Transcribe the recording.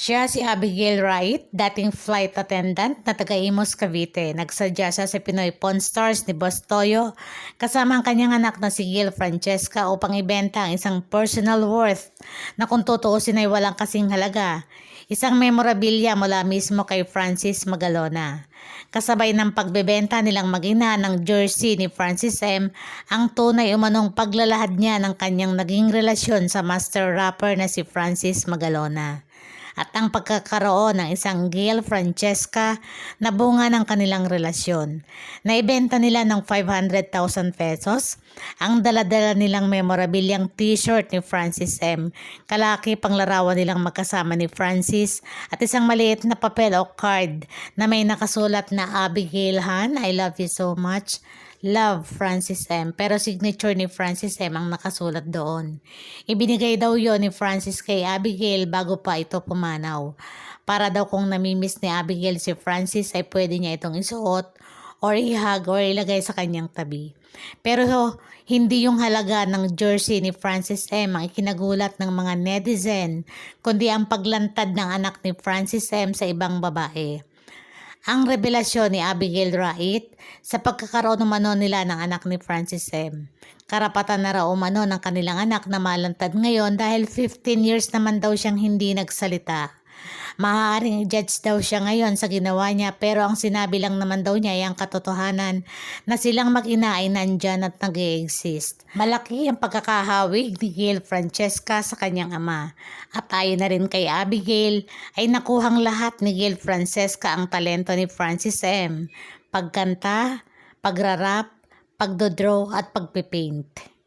Siya si Abigail Wright, dating flight attendant na taga Imus, Cavite. Nagsadya siya sa Pinoy Pawn Stars ni Boss Toyo kasama ang kanyang anak na si Gil Francesca upang ibenta ang isang personal worth na kung tutuusin ay walang kasing halaga. Isang memorabilia mula mismo kay Francis Magalona. Kasabay ng pagbebenta nilang magina ng jersey ni Francis M, ang tunay umanong paglalahad niya ng kanyang naging relasyon sa master rapper na si Francis Magalona at ang pagkakaroon ng isang Gail Francesca na bunga ng kanilang relasyon. Naibenta nila ng 500,000 pesos ang daladala nilang memorabilyang t-shirt ni Francis M. Kalaki panglarawan nilang magkasama ni Francis at isang maliit na papel o card na may nakasulat na Abigail Han, I love you so much. Love Francis M. Pero signature ni Francis M. ang nakasulat doon. Ibinigay daw yon ni Francis kay Abigail bago pa ito pumanaw. Para daw kung namimiss ni Abigail si Francis ay pwede niya itong isuot or ihag or ilagay sa kanyang tabi. Pero hindi yung halaga ng jersey ni Francis M. ang ikinagulat ng mga netizen, kundi ang paglantad ng anak ni Francis M. sa ibang babae ang revelasyon ni Abigail Wright sa pagkakaroon umano nila ng anak ni Francis M. Karapatan na raw umano ng kanilang anak na malantad ngayon dahil 15 years naman daw siyang hindi nagsalita. Maaaring i-judge daw siya ngayon sa ginawa niya pero ang sinabi lang naman daw niya ay ang katotohanan na silang mag-ina ay nandyan at nag exist Malaki ang pagkakahawig ni Gail Francesca sa kanyang ama. At ayon na rin kay Abigail ay nakuhang lahat ni Gail Francesca ang talento ni Francis M. Pagkanta, pagrarap, pagdodraw at pagpipaint.